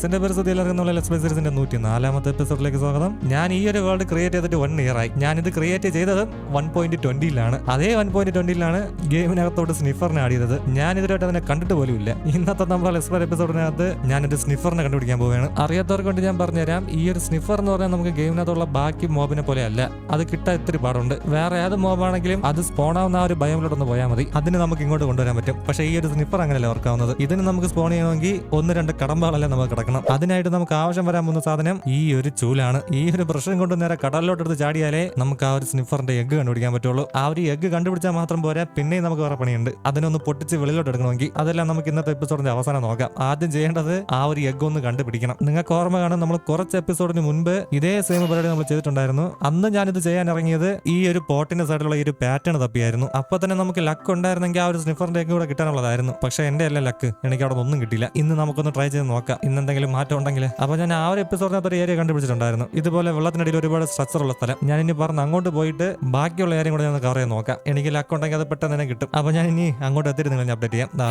ഗൈസിന്റെ പരിസ്ഥിതി എല്ലാവർക്കും എക്സ്പെൻസീസിന്റെ നൂറ്റി നാലാമത്തെ എപ്പിസോഡിലേക്ക് സ്വാഗതം. ഞാൻ ഈ ഒരു വേൾഡ് ക്രിയേറ്റ് ചെയ്തിട്ട് വൺ ഇയർ ആയി. ഞാൻ ഇത് ക്രിയേറ്റ് ചെയ്തത് വൺ പോയിന്റ് ട്വന്റിയിലാണ് അതേ വൺ പോയിന്റ് ട്വന്റിയിലാണ് ഗെയിമിനകത്തോട്ട് സ്നിഫറിനെ ആഡ് ചെയ്തത്. ഞാൻ ഇതുവരെ അതിനെ കണ്ടിട്ട് പോലും ഇല്ല. ഇന്നത്തെ നമ്മുടെ ലെസ്ബർ എപ്പിസോഡിനകത്ത് ഞാൻ ഒരു സ്നിഫറിനെ കണ്ടുപിടിക്കാൻ പോവുകയാണ്. അറിയാത്തവർക്ക് വേണ്ടി ഞാൻ പറഞ്ഞുതരാം ഈ ഒരു സ്നിഫർ എന്ന് പറഞ്ഞാൽ നമുക്ക് ഗെയിമിനകത്തുള്ള ബാക്കി മോബിനെ പോലെ അല്ല. അത് കിട്ടാൻ ഇത്തിരി പാടുണ്ട്. വേറെ ഏത് മോബാണെങ്കിലും അത് സ്പോൺ ആവുന്ന ആ ഒരു ഭയമിലോട്ടൊന്ന് പോയാൽ മതി. അതിന് നമുക്ക് ഇങ്ങോട്ട് കൊണ്ടുവരാൻ പറ്റും. പക്ഷേ ഈ ഒരു സ്നിഫർ അങ്ങനെയല്ല ഓർക്കാവുന്നത് ഇതിന് നമുക്ക് സ്പോൺ ചെയ്യണമെങ്കിൽ ഒന്ന് രണ്ട് കടമ്പാളല്ലേ നമുക്ക് കിടക്കണം. അതിനായിട്ട് നമുക്ക് ആവശ്യം വരാൻ പോകുന്ന സാധനം ഈ ഒരു ചൂലാണ്. ഈ ഒരു ബ്രഷും കൊണ്ട് നേരെ കടലിലോട്ട് എടുത്ത് ചാടിയാലേ നമുക്ക് ആ ഒരു സ്നിഫറിന്റെ എഗ്ഗ് കണ്ടുപിടിക്കാൻ പറ്റുള്ളൂ. ആ ഒരു എഗ്ഗ് കണ്ടുപിടിച്ചാൽ മാത്രം പോരാ പിന്നെയും നമുക്ക് വേറെ പണിയുണ്ട്. അതിനൊന്ന് പൊട്ടിച്ച് വെളിയിലോട്ട് എടുക്കണമെങ്കിൽ അതെല്ലാം നമുക്ക് ഇന്നത്തെ എപ്പിസോഡിന്റെ അവസാനം നോക്കാം. ആദ്യം ചെയ്യേണ്ടത് ആ ഒരു എഗ്ഗ് ഒന്ന് കണ്ടുപിടിക്കണം. നിങ്ങൾക്ക് ഓർമ്മ കാണും നമ്മൾ കുറച്ച് എപ്പിസോഡിന് മുൻപ് ഇതേ സെയിം പരിപാടി നമ്മൾ ചെയ്തിട്ടുണ്ടായിരുന്നു. അന്ന് ഞാനിത് ചെയ്യാൻ ഇറങ്ങിയത് ഈ ഒരു പോട്ടിന്റെ സൈഡിലുള്ള ഈ ഒരു പാറ്റേൺ തപ്പിയായിരുന്നു. അപ്പൊ തന്നെ നമുക്ക് ലക്ക് ഉണ്ടായിരുന്നെങ്കിൽ ആ ഒരു സ്നിഫറിന്റെ എഗ്ഗ് കൂടെ കിട്ടാനുള്ളതായിരുന്നു. പക്ഷെ എന്റെ അല്ല ലക്ക് എനിക്ക് അവിടെ ഒന്നും കിട്ടില്ല ഇന്ന് നമുക്കൊന്ന് ട്രൈ ചെയ്ത് നോക്കാം. ഇന്ന് എന്തെങ്കിലും മാറ്റം ഉണ്ടെങ്കിൽ. അപ്പൊ ഞാൻ ആ ഒരു എപ്പിസോഡിനകത്ത് ഒരു ഏരിയ കണ്ടുപിടിച്ചിട്ടുണ്ടായിരുന്നു. ഇതുപോലെ വെള്ളത്തിനടിയിൽ ഒരുപാട് സ്ട്രക്ചർ ഉള്ള സ്ഥലം. ഞാൻ ഇനി പറഞ്ഞ് അങ്ങോട്ട് പോയിട്ട് ബാക്കിയുള്ള ഏരിയ കൂടെ ഞാൻ കവർ ചെയ്ത് നോക്കാം. എനിക്ക് ലക്ക് ഉണ്ടെങ്കിൽ അത് പെട്ടെന്ന് തന്നെ കിട്ടും. അപ്പൊ ഞാൻ ഇനി അങ്ങോട്ട് എത്തിയിട്ട് നിങ്ങൾ അപ്ഡേറ്റ് ചെയ്യാം. ഇതാ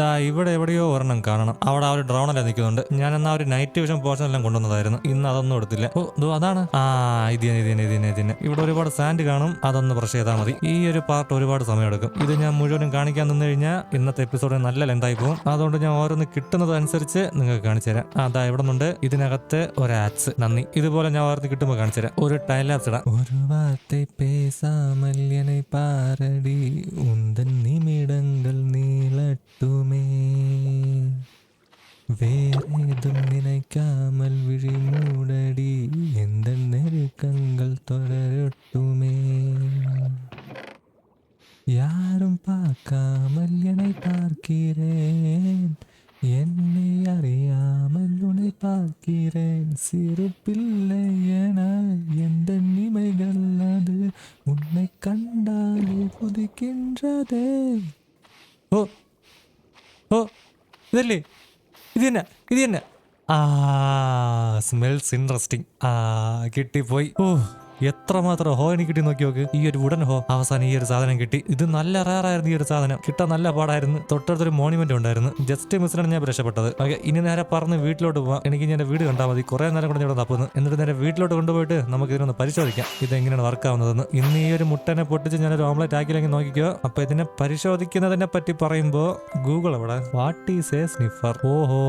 ദാ ഇവിടെ എവിടെയോ ഒരെണ്ണം കാണണം. അവിടെ ആ ഒരു ഡ്രോണല്ല നിൽക്കുന്നുണ്ട്. ഞാൻ എന്നാ ഒരു നൈറ്റ് വിഷൻ പോർഷൻ എല്ലാം കൊണ്ടുവന്നതായിരുന്നു. ഇന്ന് അതൊന്നും എടുത്തില്ല. ഓ ഇതോ അതാണ്. ആ ഇത് ഇത് ഇത് തന്നെ, ഇത് തന്നെ. ഇവിടെ ഒരുപാട് സാൻഡ് കാണും. അതൊന്ന് ബ്രഷ് ചെയ്താൽ മതി. ഈ ഒരു പാർട്ട് ഒരുപാട് സമയം എടുക്കും. ഇത് ഞാൻ മുഴുവനും കാണിക്കാൻ നിന്ന് കഴിഞ്ഞാൽ ഇന്നത്തെ എപ്പിസോഡ് നല്ല ലെന്തായി പോകും. അതുകൊണ്ട് ഞാൻ ഓരോന്ന് കിട്ടുന്നത് അനുസരിച്ച് നിങ്ങൾക്ക് കാണിച്ചു തരാം. അതാ ഇവിടെ നിന്നുണ്ട് ഇതിനകത്ത് ഒരു ആപ്സ് നന്ദി. ഇതുപോലെ ഞാൻ ഓർത്ത് കിട്ടുമ്പോൾ കാണിച്ചുതരാം ഒരു ടൈൽ ആപ്സ് ഇടാം. ഒരു വാർത്തെ പേസാമല്യനെ പാരടി. ഉന്തൻ നിമിടങ്ങൾ നീളട്ടുമേ. വേറേതും നിനക്കാമൽ വിഴി മൂടടി. നെരുക്കങ്ങൾ തുടരട്ടുമേ. യാരും പാക്കാമല്യനെ എന്നെ பார்க்கிறேன் சிறு பிள்ளை என எந்த நிமைகள் அது உன்னை கண்டாலே புதிக்கின்றதே ഓ ഓ ഇതല്ലേ ഇത് തന്നെ ഇത് തന്നെ ആ സ്മെൽസ് ഇൻട്രസ്റ്റിംഗ് ആ കിട്ടിപ്പോയി ഓ എത്രമാത്രം ഹോ എനിക്ക് കിട്ടി നോക്കി നോക്ക്. ഈ ഒരു വുഡൻ ഹോ അവസാനം ഈ ഒരു സാധനം കിട്ടി. ഇത് നല്ല റയറായിരുന്നു ഈ ഒരു സാധനം. കിട്ടാൻ നല്ല പാടായിരുന്നു. തൊട്ടടുത്തൊരു മോണിമെന്റ് ഉണ്ടായിരുന്നു. ജസ്റ്റ് മിസ്സിലാണ് ഞാൻ രക്ഷപ്പെട്ടത്. ഓക്കെ ഇനി നേരെ പറഞ്ഞ് വീട്ടിലോട്ട് പോവാം. എനിക്ക് ഞാൻ വീട് കണ്ടാൽ മതി. കുറെ നേരം കൊണ്ട് ഇവിടെ തപ്പുന്നു എന്നിട്ട് നേരെ വീട്ടിലോട്ട് കൊണ്ടുപോയിട്ട് നമുക്ക് ഇതിനൊന്ന് പരിശോധിക്കാം. ഇത് എങ്ങനെയാണ് വർക്ക് ആവുന്നതെന്ന്. ഇന്ന് ഈ ഒരു മുട്ടനെ പൊട്ടിച്ച് ഞാൻ ഒരു ഓംലെറ്റ് ആക്കിയില്ലെങ്കിൽ നോക്കിക്കോ. അപ്പൊ ഇതിനെ പരിശോധിക്കുന്നതിനെ പറ്റി പറയുമ്പോ ഗൂഗിൾ അവിടെ വാട്ട് ഈസ് എ സ്നിഫർ ഓഹോ.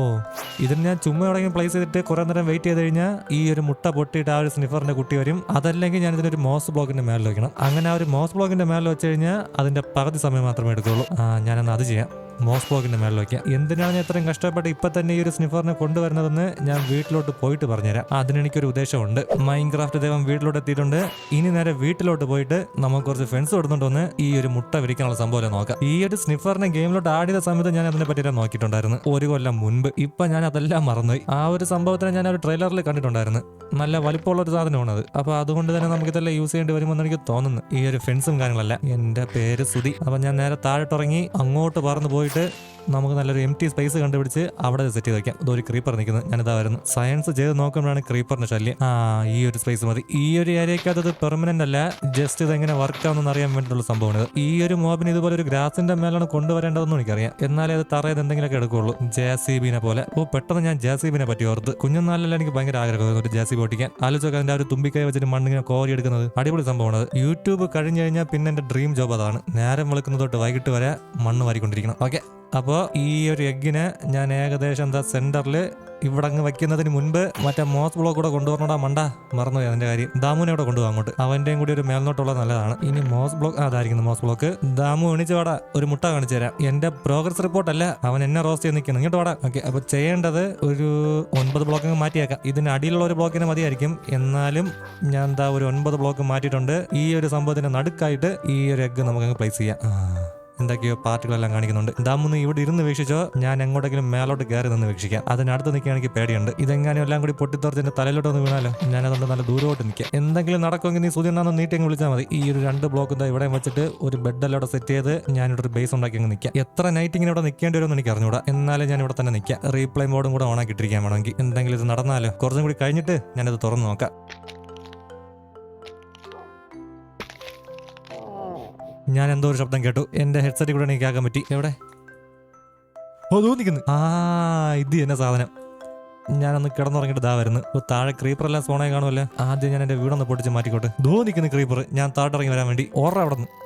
ഇതിന് ഞാൻ ചുമ്മാ എവിടെയെങ്കിലും പ്ലേസ് ചെയ്തിട്ട് കുറെ നേരം വെയിറ്റ് ചെയ്ത് കഴിഞ്ഞാൽ ഈ ഒരു മുട്ട പൊട്ടിയിട്ട് ആ ഒരു സ്നിഫറിന്റെ കുട്ടി വരും. അതല്ലെങ്കിൽ ഞാൻ ഇതിനൊരു മോസ് ബ്ലോഗിന്റെ മേളിൽ വയ്ക്കണം അങ്ങനെ ആ ഒരു മോസ് ബ്ലോഗിന്റെ മേളിൽ വെച്ച് കഴിഞ്ഞാൽ അതിന്റെ പകുതി സമയം മാത്രമേ എടുക്കുള്ളൂ ഞാനന്ന് അത് ചെയ്യാം. മോസ് ബ്ലോക്കിന്റെ മേളിൽ വെക്കാം എന്തിനാണ് ഞാൻ ഇത്രയും കഷ്ടപ്പെട്ട് ഇപ്പൊ തന്നെ ഈ ഒരു സ്നിഫറിനെ കൊണ്ടുവരുന്നതെന്ന് ഞാൻ വീട്ടിലോട്ട് പോയിട്ട് പറഞ്ഞുതരാം. അതിന് എനിക്കൊരു ഉദ്ദേശമുണ്ട് മൈൻക്രാഫ്റ്റ് ദൈവം വീട്ടിലോട്ട് എത്തിയിട്ടുണ്ട്. ഇനി നേരെ വീട്ടിലോട്ട് പോയിട്ട് നമുക്ക് കുറച്ച് ഫ്രണ്ട്സ് കൊടുത്തുകൊണ്ടൊന്ന് ഈ ഒരു മുട്ട വിരിക്കാനുള്ള സംഭവം നോക്കാം. ഈ ഒരു സ്നിഫറിനെ ഗെയിമിലോട്ട് ചെയ്ത സമയത്ത് ഞാൻ അതിനെ പറ്റി നോക്കിയിട്ടുണ്ടായിരുന്നു. ഒരു കൊല്ലം മുൻപ് ഇപ്പൊ ഞാൻ അതെല്ലാം മറന്നുപോയി. ആ ഒരു സംഭവത്തിനെ ഞാൻ ഒരു ട്രെയിലറിൽ കണ്ടിട്ടുണ്ടായിരുന്നു. നല്ല വലിപ്പമുള്ള ഒരു സാധനമാണ് അത്. അപ്പൊ അതുകൊണ്ട് തന്നെ നമുക്ക് ഇതെല്ലാം യൂസ് ചെയ്യേണ്ടി വരുമെന്ന് എനിക്ക് തോന്നുന്നു. ഈ ഒരു ഫ്രണ്ട്സും കാര്യങ്ങളല്ല. എന്റെ പേര് സുധി. അപ്പൊ ഞാൻ നേരെ താഴോട്ടിറങ്ങി അങ്ങോട്ട് പറന്ന് പോയിട്ട് നമുക്ക് നല്ലൊരു എം ടി സ്പേസ് കണ്ടുപിടിച്ച് അവിടെ സെറ്റ് ചെയ്ത് വയ്ക്കാം ഇതൊരു ക്രീപ്പർ നിൽക്കുന്നത് ഞാനിതാ വരുന്നു. സയൻസ് ചെയ്ത് നോക്കുമ്പോഴാണ് ക്രീപ്പറിന് ശല്യം. ആ ഈ ഒരു സ്പേസ് മതി. ഈ ഒരു ഏരിയക്കകത്ത് ഇത് പെർമനന്റ് അല്ല. ജസ്റ്റ് ഇത് എങ്ങനെ വർക്ക് ആവുന്ന അറിയാൻ വേണ്ടിയിട്ടുള്ള സംഭവമാണ്. ഈ ഒരു മോബിന് ഇതുപോലെ ഒരു ഗ്രാസിന്റെ മേലാണ് കൊണ്ടുവരേണ്ടതെന്ന് എനിക്കറിയാം. എന്നാലേ അത് തറയത് എന്തെങ്കിലുമൊക്കെ എടുക്കുള്ളൂ ജെ സി ബിനെ പോലെ. ഓ പെട്ടെന്ന് ഞാൻ ജെ സി ബിനെ പറ്റി ഓർത്ത്. കുഞ്ഞുനാളിലെല്ലാം എനിക്ക് ഭയങ്കര ആഗ്രഹം ഒരു ജെ സി ബി ഓട്ടിക്കാൻ ആലോചിച്ചൊക്കെ അതിന്റെ ഒരു തുമ്പിക്കൈ വെച്ചിട്ട് മണ്ണിങ്ങനെ കോരി എടുക്കുന്നത്. അടിപൊളി സംഭവമാണ് യൂട്യൂബ് കഴിഞ്ഞു കഴിഞ്ഞാൽ പിന്നെ എന്റെ ഡ്രീം ജോബ് അതാണ്. നേരം വെളുക്കുന്നത് തൊട്ട് വൈകിട്ട് വരെ മണ്ണ് വാരിക്കൊണ്ടിരിക്കണം. ഓക്കെ അപ്പോൾ ഈ ഒരു എഗ്ഗിനെ ഞാൻ ഏകദേശം എന്താ സെന്ററിൽ ഇവിടെ അങ്ങ് വെക്കുന്നതിന് മുൻപ് മറ്റേ മോസ് ബ്ലോക്ക് കൂടെ കൊണ്ടുവരണോടാ മണ്ട. മറന്നുപോയി അതിന്റെ കാര്യം. ദാമുനെ അവിടെ കൊണ്ടുപോകാം അങ്ങോട്ട്. അവന്റെയും കൂടി ഒരു മേൽനോട്ടുള്ളത് നല്ലതാണ്. ഇനി മോസ് ബ്ലോക്ക് അതായിരിക്കുന്നു മോസ് ബ്ലോക്ക്. ദാമു എണിച്ച് വാടാ. ഒരു മുട്ട കാണിച്ചു തരാം. എന്റെ പ്രോഗ്രസ് റിപ്പോർട്ട് അല്ല. അവൻ എന്നെ റോസ്റ്റ് ചെയ്ത് നിൽക്കുന്നു. ഇങ്ങോട്ട് വാടാ. ഓക്കെ അപ്പൊ ചെയ്യേണ്ടത് ഒരു ഒൻപത് ബ്ലോക്ക് അങ്ങ് മാറ്റിയേക്കാം. ഇതിന് അടിയിലുള്ള ഒരു ബ്ലോക്കിനെ മതിയായിരിക്കും. എന്നാലും ഞാൻ എന്താ ഒരു ഒൻപത് ബ്ലോക്ക് മാറ്റിയിട്ടുണ്ട്. ഈ ഒരു സംഭവത്തിന്റെ നടുക്കായിട്ട് ഈ ഒരു എഗ്ഗ് നമുക്ക് അങ്ങ് പ്ലേസ് ചെയ്യാം. എന്തൊക്കെയോ പാർട്ടികളെല്ലാം കാണിക്കുന്നുണ്ട്. ദാമൊന്ന് ഇവിടെ ഇരുന്ന് വീക്ഷിച്ചോ? ഞാൻ എങ്ങോട്ടെങ്കിലും മേലോട്ട് കയറി നിന്ന് വീക്ഷിക്കാം. അതിനടുത്ത് നിൽക്കുകയാണെങ്കിൽ പേടിയുണ്ട്. ഇതെങ്ങാനും എല്ലാം കൂടി പൊട്ടിത്തോർത്ത് എന്റെ തലയിലോട്ട് ഒന്ന് വീണാലോ? ഞാൻ അതുകൊണ്ട് നല്ല ദൂരോട്ട് നിൽക്കാം. എന്തെങ്കിലും നടക്കുമെങ്കിൽ നീ സൂചന നീട്ടി അങ്ങ് വിളിച്ചാൽ മതി. ഈ ഒരു രണ്ട് ബ്ലോക്ക് എന്താ ഇവിടെ വെച്ചിട്ട് ഒരു ബെഡെല്ലാം ഇവിടെ സെറ്റ് ചെയ്ത് ഞാനിവിടെ ഒരു ബേസ് ഉണ്ടാക്കി അങ്ങ് നിൽക്കാം. എത്ര നൈറ്റ് ഇങ്ങനെ ഇവിടെ നിൽക്കേണ്ടി വരുമെന്ന് എനിക്ക് അറിഞ്ഞൂടാ. എന്നാലും ഞാൻ ഇവിടെ തന്നെ നിൽക്കാം. റീപ്ലൈ മോഡും കൂടെ ഓണാക്കിയിട്ടിരിക്കാൻ വേണമെങ്കിൽ. എന്തെങ്കിലും ഇത് നടന്നാലോ? കുറച്ചും കൂടി കഴിഞ്ഞിട്ട് ഞാനിത് തുറന്നു നോക്കാം. ഞാൻ എന്തോ ഒരു ശബ്ദം കേട്ടു. എന്റെ ഹെഡ്സെറ്റ് കൂടെ എനിക്ക് ആക്കാൻ പറ്റി. എവിടെ? ഓ തോന്നിക്കുന്നു ആ ഇത് എന്നെ സാധനം. ഞാനൊന്ന് കിടന്നുറങ്ങിയിട്ട് ദാ വരുന്നു. ഓ, താഴെ ക്രീപ്പർ എല്ലാം സോണേ കാണുമല്ലേ. ആദ്യം ഞാൻ എന്റെ വീടൊന്ന് പൊട്ടിച്ച് മാറ്റിക്കോട്ടെ. ദോ നിൽക്കുന്ന ക്രീപ്പർ ഞാൻ താഴെ ഇറങ്ങി വരാൻ വേണ്ടി. ഓർഡർ അവിടെ നിന്ന്.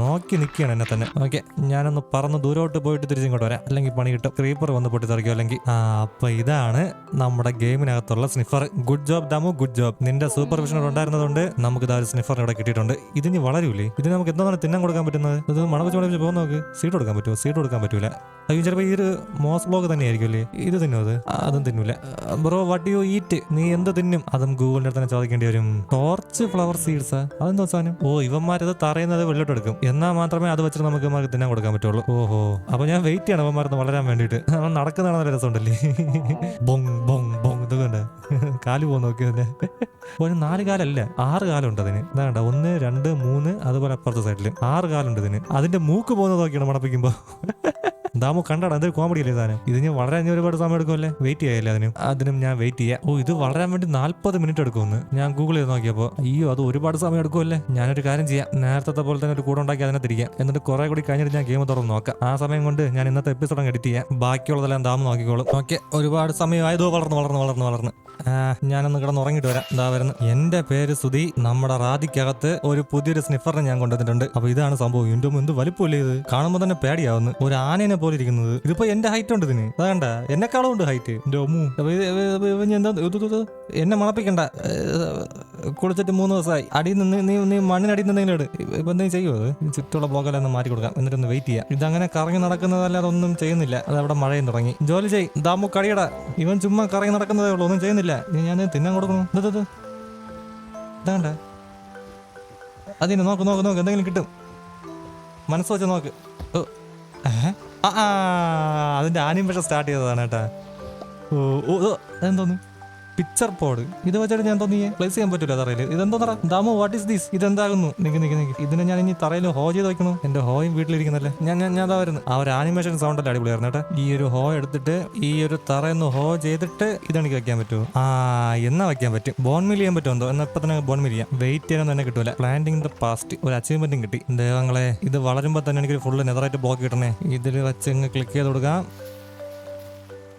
നോക്കി നിൽക്കുകയാണ് എന്നെ തന്നെ. ഓക്കെ ഞാനൊന്ന് പറന്ന് ദൂരോട്ട് പോയിട്ട് തിരിച്ചിങ്ങോട്ട് വരാം. അല്ലെങ്കിൽ പണി കിട്ടും. ക്രീപ്പർ വന്ന് പൊട്ടിത്തെറിക്കും. അല്ലെങ്കിൽ ആ അപ്പൊ ഇതാണ് നമ്മുടെ ഗെയിമിനകത്തുള്ള sniffer good job Damu. Good job നിന്റെ സൂപ്പർവിഷൻ ഉണ്ടായിരുന്നതുകൊണ്ട് നമുക്ക് ഇതാ ഒരു സ്നിഫർ ഇവിടെ കിട്ടിയിട്ടുണ്ട്. ഇതിന് വളരൂലേ? ഇത് നമുക്ക് എന്താണ് തിന്നാൻ കൊടുക്കാൻ പറ്റുന്നത്? ഇത് മണപ്പിച്ച് മണപ്പിച്ച് പോകുന്ന നോക്ക്. സീറ്റ് കൊടുക്കാൻ പറ്റുമോ? സീറ്റ് കൊടുക്കാൻ പറ്റൂല. അയ്യോ ചിലപ്പോൾ ഈ ഒരു മോസ് ബ്ലോഗ് തന്നെയായിരിക്കും ആയിരിക്കുമല്ലേ ഇത് തിന്നും അത്? തിന്നൂല. ബ്രോ വട്ട് യു ഈറ്റ് നീ എന്ത് തിന്നും? അതും ഗൂഗിളിന്റെ തന്നെ ചോദിക്കേണ്ടി വരും. ടോർച്ച് ഫ്ലവർ സീഡ്സ് അതെന്താ സാധനം? ഓ ഇവന്മാരത് തറയുന്നത് വെള്ളോട്ട് എടുക്കും. എന്നാൽ മാത്രമേ അത് വെച്ചിട്ട് നമുക്ക് മാർക്ക് തിന്നാൻ കൊടുക്കാൻ പറ്റുള്ളൂ. ഓഹോ. അപ്പൊ ഞാൻ വെയിറ്റ് ചെയ്യണം ഇവന്മാരൊന്ന് വളരാൻ വേണ്ടിയിട്ട്. അവൻ നടക്കുന്നതാണ് നല്ല രസമുണ്ടല്ലേ? ബൊങ് ബൊങ് ബൊങ്. ഇതൊക്കെ കാൽ പോകുന്ന നോക്കി തന്നെ ഒരു നാല് കാലല്ല ആറ് കാലുണ്ട് അതിന്. എന്താ കണ്ടോ? ഒന്ന് രണ്ട് മൂന്ന് അതുപോലെ അപ്പുറത്തെ സൈഡിൽ ആറ് കാലുണ്ട് ഇതിന്. അതിന്റെ മൂക്ക് പോകുന്നത് നോക്കിയാണ് മണപ്പിക്കുമ്പോ? ദാമു കണ്ടാടാ അതൊരു കോമഡി അല്ലേ സാധനം? ഇതിന് വളരാൻ ഞാൻ ഒരുപാട് സമയം എടുക്കുമല്ലേ? വെയിറ്റ് ചെയ്യല്ലേ അതിനും അതിനും ഞാൻ വെയിറ്റ് ചെയ്യാം. ഓ ഇത് വളരാൻ വേണ്ടി നാല്പത് മിനിറ്റ് എടുക്കുമെന്ന്. ഞാൻ ഗൂഗിൾ ചെയ്ത് നോക്കിയപ്പോൾ അയ്യോ അത് ഒരുപാട് സമയം എടുക്കുമല്ലേ? ഞാനൊരു കാര്യം ചെയ്യാം. നേരത്തെ പോലെ തന്നെ ഒരു കൂടെ ഉണ്ടാക്കി അതിനെ തിരിക്കാം എന്നിട്ട് കുറെ കൂടി കഴിഞ്ഞിട്ട് ഞാൻ ഗെയിം തുറന്ന് നോക്കാം. ആ സമയം കൊണ്ട് ഞാൻ ഇന്നത്തെ എപ്പിസോഡ് എഡിറ്റ് ചെയ്യാം. ബാക്കിയുള്ളതെല്ലാം ദാമു നോക്കിക്കോളും. ഓക്കെ ഒരുപാട് സമയമായതോ വളർന്ന് വളർന്ന് വളർന്ന് വളർന്ന്. ആ, ഞാനൊന്ന് കിടന്ന് ഉറങ്ങിട്ട് വരാം. ഇതാ വരുന്നു. എന്റെ പേര് സുധി. നമ്മുടെ റാദിക്കകത്ത് ഒരു പുതിയൊരു സ്നിഫറിനെ ഞാൻ കൊണ്ടുവന്നിട്ടുണ്ട്. അപ്പൊ ഇതാണ് സംഭവം. എന്റെ എന്ത് വലിപ്പമില്ല ഇത്? കാണുമ്പോൾ തന്നെ പേടിയാവുന്നു. ഒരു ആനേനെ പോലെ ഇരിക്കുന്നത്. ഇതിപ്പോ എന്റെ ഹൈറ്റ് ഉണ്ട് ഇതിന്. അതാണ്ട എന്നെക്കാളും ഉണ്ട് ഹൈറ്റ് എന്റെ ഒമ്മു എന്താ എന്നെ മണപ്പിക്കണ്ട. കുളിച്ചിട്ട് മൂന്ന് ദിവസമായി. അടിയിൽ നിന്ന് നീ നീ മണ്ണിനടിയിൽ നിന്ന് എന്തെങ്കിലും ഇട്. ഇപ്പൊ എന്തെങ്കിലും ചെയ്യുമോ അത്? ചുറ്റുള്ള ഒന്ന് മാറ്റി കൊടുക്കാം. എന്നിട്ടൊന്ന് വെയിറ്റ് ചെയ്യാം. ഇതങ്ങനെ കറങ്ങി നടക്കുന്നതല്ലാതെ ഒന്നും ചെയ്യുന്നില്ല. അതവിടെ മഴയും തുടങ്ങി. ജോലി ചെയ്. ദാമു കടിയട ഇവൻ ചുമ്മാ കറങ്ങി നടക്കുന്നതേ ഉള്ളൂ. ഒന്നും ചെയ്യുന്നില്ല. ഇനി ഞാൻ തിന്നാൻ കൊടുക്കണം? ഇത് ഇത് ഇത്. ഇതാണ്ട അതിന് നോക്ക് നോക്ക് നോക്ക്. എന്തെങ്കിലും കിട്ടും. മനസ്സ് വെച്ച നോക്ക്. ഓ. ആ അതിന്റെ ആനിമേഷൻ സ്റ്റാർട്ട് ചെയ്തതാണ് കേട്ടാ. ഓ ഓ, അതെന്തോന്ന്? പിക്ചർ പോഡ് ഇത് വെച്ചിട്ട് ഞാൻ തോന്നിയേ പ്ലേസ് ചെയ്യാൻ പറ്റൂല തറയിൽ. ഇതെന്തോ തറ. ദാമോ വാട്ട് ഇസ് ദിസ് ഇതെന്താകുന്നു? നിക്ക് നിക്ക് നിക്ക്. ഇതിനെ ഞാൻ ഇനി തറയിൽ ഹോ ചെയ്ത് വെക്കണോ? എന്റെ ഹോയും വീട്ടിലിരിക്കുന്നല്ലേ? ഞാൻ ഞാൻ ഞാൻ അതാ വരുന്നു ആ ഒരു ആനിമേഷൻ സൗണ്ട് അല്ല അടിപൊളിയായിരുന്നു കേട്ടോ. ഈ ഒരു ഹോ എടുത്തിട്ട് ഈ ഒരു തറയൊന്ന് ഹോ ചെയ്തിട്ട് ഇതെനിക്ക് വെക്കാൻ പറ്റുമോ ആ എന്നാ വെക്കാൻ പറ്റും? ബോൺ മിൽ ചെയ്യാൻ പറ്റുമോ എന്നാ ഇപ്പൊ തന്നെ ബോൺ മിൽ ചെയ്യാം. വെയിറ്റ് ചെയ്യാനൊന്നും തന്നെ കിട്ടൂല. പ്ലാന്റിംഗ് ദ പാസ്റ്റ് ഒരു അച്ചീവ്മെന്റും കിട്ടി. ദൈവങ്ങളെ ഇത് വളരുമ്പോൾ തന്നെ എനിക്ക് ഫുള്ള് നെതറായിട്ട് ബ്ലോക്ക് കിട്ടണേ. ഇതിൽ വെച്ച് ഇങ്ങ് ക്ലിക്ക് ചെയ്ത് കൊടുക്കാം.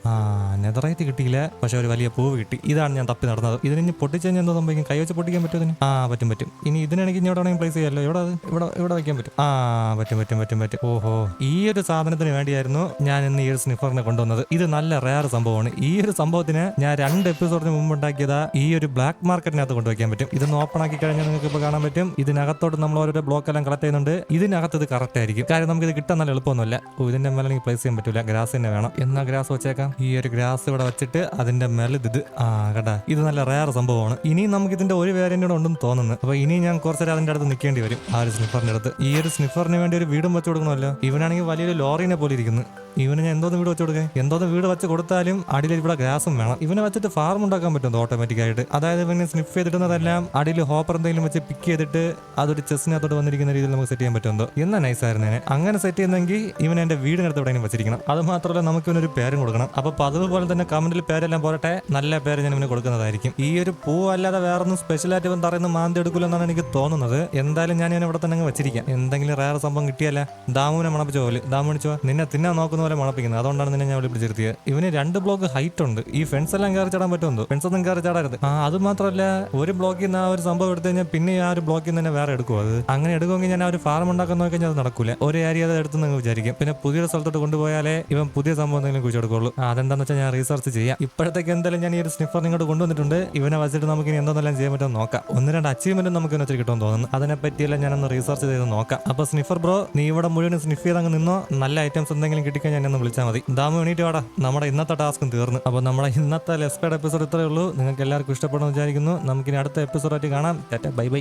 ആ നെതറൈറ്റ് കിട്ടിയില്ല പക്ഷെ ഒരു വലിയ പൂവ് കിട്ടി. ഇതാണ് ഞാൻ തപ്പി നടന്നത്. ഇതിന് ഇനി പൊട്ടിച്ച് കഴിഞ്ഞാൽ എന്തോ സംഭവിക്കും. കൈ വെച്ച് പൊട്ടിക്കാൻ പറ്റുമോ ആ പറ്റും പറ്റും. ഇനി ഇതിനാണെങ്കിൽ ഇനി എവിടെ പ്ലേസ് ചെയ്യാമല്ലോ. ഇവിടെ ഇവിടെ ഇവിടെ വയ്ക്കാൻ പറ്റും? ആ പറ്റും പറ്റും പറ്റും പറ്റും. ഓഹോ. ഈ ഒരു സാധനത്തിന് വേണ്ടിയായിരുന്നു ഞാൻ ഇന്ന് ഈ ഒരു സ്നിഫറിനെ കൊണ്ടുവന്നത്. ഇത് നല്ല റയർ സംഭവമാണ്. ഈ ഒരു സംഭവത്തിന് ഞാൻ രണ്ട് എപ്പിസോഡിന് മുമ്പ് ഉണ്ടാക്കിയത് ഈ ഒരു ബ്ലാക്ക് മാർക്കറ്റിനകത്ത് കൊണ്ടുവയ്ക്കാൻ പറ്റും. ഇതൊന്ന് ഓപ്പൺ ആക്കി കഴിഞ്ഞാൽ നിങ്ങൾക്ക് ഇപ്പോൾ കാണാൻ പറ്റും. ഇതിനകത്തോട്ട് നമ്മൾ ഓരോരോ ബ്ലോക്ക് എല്ലാം കളക്ട് ചെയ്യുന്നുണ്ട്. ഇതിനകത്ത് ഇത് കറക്റ്റ് ആയിരിക്കും. കാര്യം നമുക്ക് ഇത് കിട്ടാൻ നല്ല എളുപ്പമൊന്നുമില്ല. ഓ ഇതിന്റെ മേലെ പ്ലേസ് ചെയ്യാൻ പറ്റില്ല ഗ്രാസ് തന്നെ വേണം. എന്നാ ഗ്രാസ് വെച്ചേക്കാം? ഈ ഒരു ഗ്രാസ് ഇവിടെ വെച്ചിട്ട് അതിന്റെ മേലെ ഇത് ആ കേട്ടാ ഇത് നല്ല റയർ സംഭവമാണ്. ഇനി നമുക്ക് ഇതിന്റെ ഒരു വേരിയന്റ് കൂടെ ഉണ്ടെന്ന് തോന്നുന്നു. അപ്പൊ ഇനി ഞാൻ കുറച്ചേരം അതിന്റെ അടുത്ത് നിൽക്കേണ്ടി വരും. ആ ഒരു സ്നിഫറിന്റെ അടുത്ത്. ഈ ഒരു സ്നിഫറിന് വേണ്ടി ഒരു വീടും വെച്ച് കൊടുക്കണമല്ലോ. ഇവനാണെങ്കിൽ വലിയൊരു ലോറിനെ പോലെ ഇരിക്കുന്നു. ഇവന് ഞാൻ എന്തോന്ന് വീട് വെച്ച് കൊടുക്കാൻ എന്തോന്ന് വീട് വെച്ച് കൊടുത്താലും അടിയിൽ ഇവിടെ ഗ്രാസും വേണം. ഇവനെ വെച്ചിട്ട് ഫാർം ഉണ്ടാക്കാൻ പറ്റും ഓട്ടോമാറ്റിക് ആയിട്ട്? അതായത് ഇവനെ സ്നിഫ് ചെയ്തിടുന്നതെല്ലാം അടിയിൽ ഹോപ്പർ എന്തെങ്കിലും വെച്ച് പിക്ക് ചെയ്തിട്ട് അതൊരു ചെസ്സിനകത്തോട്ട് വന്നിരിക്കുന്ന രീതിയിൽ നമുക്ക് സെറ്റ് ചെയ്യാൻ പറ്റുമോ എന്നാ നൈസ് ആയിരുന്നേനെ അങ്ങനെ സെറ്റ് ചെയ്യുന്നെങ്കിൽ ഇവൻ എന്റെ വീടിനടുത്ത് എവിടെയെങ്കിലും വെച്ചിരിക്കണം. അത് മാത്രമല്ല നമുക്ക് ഇവനൊരു പേരും കൊടുക്കണം. അപ്പൊ പതിവ് പോലെ തന്നെ കമന്റിൽ പേരെല്ലാം പോരട്ടെ. നല്ല പേര് ഞാൻ ഇവന് കൊടുക്കുന്നതായിരിക്കും. ഈ ഒരു പൂ അല്ലാതെ വേറൊന്നും സ്പെഷ്യലായിട്ട് ഇവൻ തറയുന്ന മാന്തി എടുക്കില്ലെന്നാണ് എനിക്ക് തോന്നുന്നത്. എന്തായാലും ഞാൻ ഇവനെ ഇവിടെ തന്നെ വെച്ചിരിക്കാം. എന്തെങ്കിലും റേറെ സംഭവം കിട്ടിയല്ല ദാമുവിനെ മണപ്പിച്ചോ പോലെ ദാമു വിളിച്ചോ? നിന്നെ തിന്നാൻ നോക്കുന്ന പോലെ മണപ്പിക്കുന്നത് അതുകൊണ്ടാണ് നിന്നെ ഞാൻ പിടിച്ചിരുത്തിയത് ഇവന് രണ്ട് ബ്ലോക്ക് ഹൈറ്റ് ഉണ്ട്. ഈ ഫെൻസ് എല്ലാം കയറി ചാടാൻ പറ്റുമോ? ഫെൻസ് ഒന്നും കയറി ചാടരുത്. ആ അത് മാത്രമല്ല ഒരു ബ്ലോക്കിൽ നിന്ന് ആ ഒരു സംഭവം എടുത്തു കഴിഞ്ഞാൽ പിന്നെ ആ ഒരു ബ്ലോക്കിൽ നിന്ന് തന്നെ വേറെ എടുക്കും അത്? അങ്ങനെ എടുക്കുമെങ്കിൽ ഞാൻ ആ ഒരു ഫാർം ഉണ്ടാക്കാൻ നോക്കി കഴിഞ്ഞാൽ അത് നടക്കൂല. ഒരു ഏരിയ അത് എടുത്ത് നിങ്ങൾ വിചാരിക്കും. പിന്നെ പുതിയൊരു സ്ഥലത്തോട്ട് കൊണ്ടുപോയാലേ ഇവൻ പുതിയ സംഭവം എന്തെങ്കിലും കുഴിച്ചെടുക്കുള്ളൂ ആ, അതെന്താന്ന് വെച്ചാൽ ഞാൻ റീസർച്ച് ചെയ്യാം. ഇപ്പോഴത്തേക്ക് എന്തായാലും ഞാൻ ഈ ഒരു സ്നിഫർ ഇങ്ങോട്ട് കൊണ്ടുവന്നിട്ടുണ്ട്. ഇവനെ വെച്ചിട്ട് നമുക്ക് ഇനി എന്തെന്നെല്ലാം ചെയ്യാൻ പറ്റുമെന്ന് നോക്കാം. ഒന്ന് രണ്ട് അച്ചീവ്മെന്റ് നമുക്ക് ഇന്നത്തെ കിട്ടുമെന്ന് തോന്നുന്നു. അതിനെ പറ്റിയെല്ലാം ഞാനൊന്ന് റീസർച്ച് ചെയ്ത് നോക്കാം. അപ്പൊ സ്നിഫർ ബ്രോ നീ ഇവിടെ മുഴുവൻ സ്നിഫ് ചെയ്ത് അങ്ങ് നിന്നോ? നല്ല ഐറ്റംസ് എന്തെങ്കിലും കിട്ടിക്കഴിഞ്ഞാൽ എന്നെ ഒന്ന് വിളിച്ചാൽ മതി. ദാമു എണീറ്റ് വാടാ. നമ്മുടെ ഇന്നത്തെ ടാസ്കും തീർന്നു. അപ്പോൾ നമ്മുടെ ഇന്നത്തെ ലെസ്പേഡ് എപ്പിസോഡ് ഇത്രയേ ഉള്ളൂ. നിങ്ങൾക്ക് എല്ലാവർക്കും ഇഷ്ടപ്പെടുമെന്ന് വിചാരിക്കുന്നു. നമുക്കിനി അടുത്ത എപ്പിസോഡായിട്ട് കാണാം. ടാറ്റ. Bye bye.